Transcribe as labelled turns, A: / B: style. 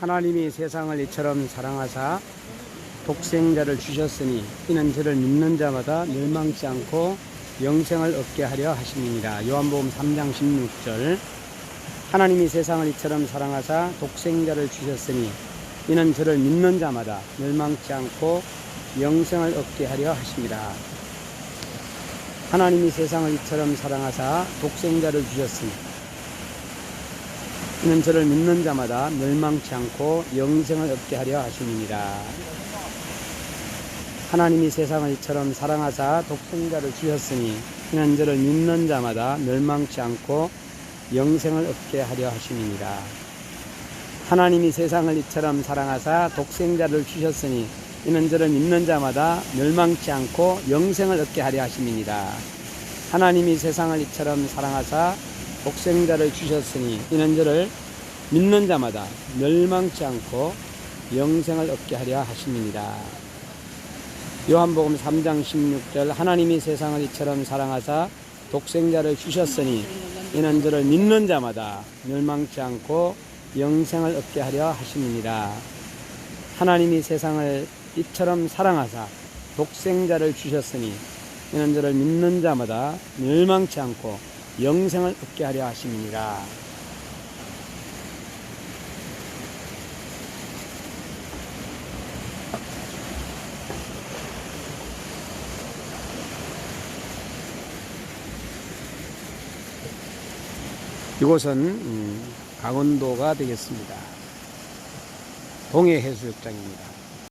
A: 하나님이 세상을 이처럼 사랑하사 독생자를 주셨으니 이는 저를 믿는 자마다 멸망치 않고 영생을 얻게 하려 하심이니라. 요한복음 3장 16절. 하나님이 세상을 이처럼 사랑하사 독생자를 주셨으니 이는 저를 믿는 자마다 멸망치 않고 영생을 얻게 하려 하심이라. 하나님이 세상을 이처럼 사랑하사 독생자를 주셨으니 이는 저를 믿는 자마다 멸망치 않고 영생을 얻게 하려 하심이니라. 하나님이 세상을 이처럼 사랑하사 독생자를 주셨으니 이는 저를 믿는 자마다 멸망치 않고 영생을 얻게 하려 하심이니라. 하나님이 세상을 이처럼 사랑하사 독생자를 주셨으니 이는 저를 믿는 자마다 멸망치 않고 영생을 얻게 하려 하심이니라. 하나님이 세상을 이처럼 사랑하사 독생자를 주셨으니 이는 저를 믿는 자마다 멸망치 않고 영생을 얻게 하려 하심이니라. 요한복음 3장 16절 하나님이 세상을 이처럼 사랑하사 독생자를 주셨으니 이는 저를 믿는 자마다 멸망치 않고 영생을 얻게 하려 하심이니라. 하나님이 세상을 이처럼 사랑하사 독생자를 주셨으니 이는 저를 믿는 자마다 멸망치 않고 영생을 얻게 하려 하심이니라. 이곳은 음, 강원도가 되겠습니다. 동해 해수욕장입니다.